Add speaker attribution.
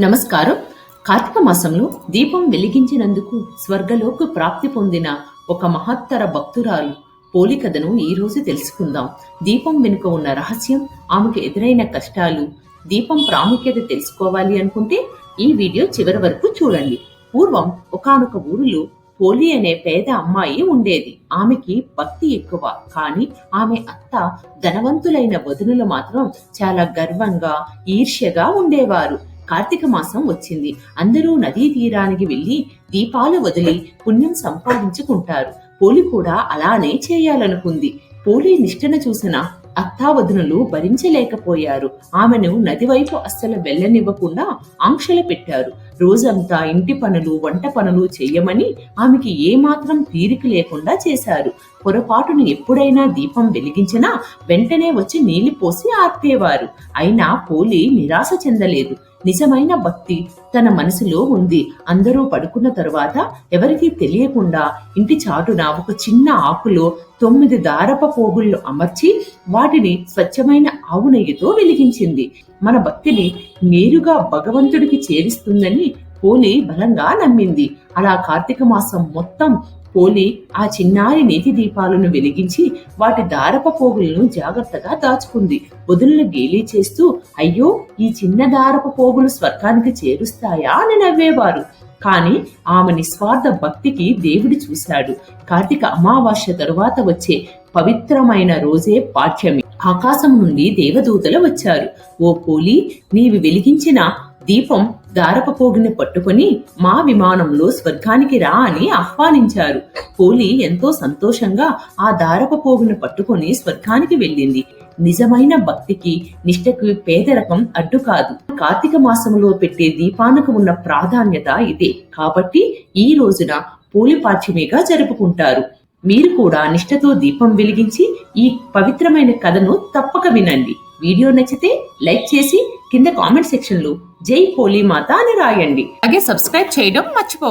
Speaker 1: నమస్కారం. కార్తీక మాసంలో దీపం వెలిగించినందుకు స్వర్గలోకి ప్రాప్తి పొందిన ఒక మహత్తర భక్తురాలు పోలికథను ఈరోజు ఈ రోజు తెలుసుకుందాం. దీపం వెనుక ఉన్న రహస్యం ఆమెకు ఎదురైన కష్టాలు దీపం ప్రాముఖ్యత తెలుసుకోవాలి అనుకుంటే ఈ వీడియో చివరి వరకు చూడండి. పూర్వం ఒకానొక ఊరిలో పోలి అనే పేద అమ్మాయి ఉండేది. ఆమెకి భక్తి ఎక్కువ. కానీ ఆమె అత్త ధనవంతులైన వదునులు మాత్రం చాలా గర్వంగా ఈర్ష్యగా ఉండేవారు. కార్తీక మాసం వచ్చింది. అందరూ నదీ తీరానికి వెళ్ళి దీపాలు వదిలి పుణ్యం సంపాదించుకుంటారు. పోలి కూడా అలానే చేయాలనుకుంది. పోలి నిష్టన చూసిన అత్తావధునులు భరించలేకపోయారు. ఆమెను నది వైపు అస్సలు వెళ్ళనివ్వకుండా ఆంక్షలు పెట్టారు. రోజంతా ఇంటి పనులు వంట పనులు చెయ్యమని ఆమెకి ఏమాత్రం తీరిక లేకుండా చేశారు. పొరపాటును ఎప్పుడైనా దీపం వెలిగించినా వెంటనే వచ్చి నీళ్ళు పోసి ఆర్పేవారు. అయినా పోలి నిరాశ చెందలేదు. నిజమైన భక్తి తన మనసులో ఉంది. అందరూ పడుకున్న తరువాత ఎవరికీ తెలియకుండా ఇంటి చాటున ఒక చిన్న ఆకులో తొమ్మిది దారప పోగుళ్ళు అమర్చి వాటిని స్వచ్ఛమైన ఆవు నెయ్యితో వెలిగించింది. మన భక్తిని నేరుగా భగవంతుడికి చేరిస్తుందని పోలి బలంగా నమ్మింది. అలా కార్తీక మాసం మొత్తం పోలి ఆ చిన్నారి నీతి దీపాలను వెలిగించి వాటి దారప పోగులను జాగ్రత్తగా దాచుకుంది. వదులను గేలీ చేస్తూ అయ్యో ఈ చిన్న దారప పోగులు స్వర్గానికి చేరుస్తాయా? అని నవ్వేవారు. కానీ ఆమె నిస్వార్థ భక్తికి దేవుడు చూశాడు. కార్తీక అమావాస్య తరువాత వచ్చే పవిత్రమైన రోజే పాఠ్యమి. ఆకాశం నుండి దేవదూతలు వచ్చారు. ఓ పోలి నీవి వెలిగించిన దీపం దారపపోగుని పట్టుకొని మా విమానంలో స్వర్గానికి రా అని ఆహ్వానించారు. పోలి ఎంతో సంతోషంగా ఆ దారపపోగుని పట్టుకొని స్వర్గానికి వెళ్ళింది. నిజమైన భక్తికి నిష్ఠకు పేదరకం అడ్డు కాదు. కార్తీక మాసంలో పెట్టే దీపానికి ఉన్న ప్రాధాన్యత ఇదే. కాబట్టి ఈ రోజున పోలి పాఠ్యమేగా జరుపుకుంటారు. మీరు కూడా నిష్ఠతో దీపం వెలిగించి ఈ పవిత్రమైన కథను తప్పక వినండి. వీడియో నచ్చితే లైక్ చేసి కింద కామెంట్ సెక్షన్లో జై పోలీ మాత అని రాయండి. అలాగే సబ్స్క్రైబ్ చేయడం మర్చిపోవద్దు.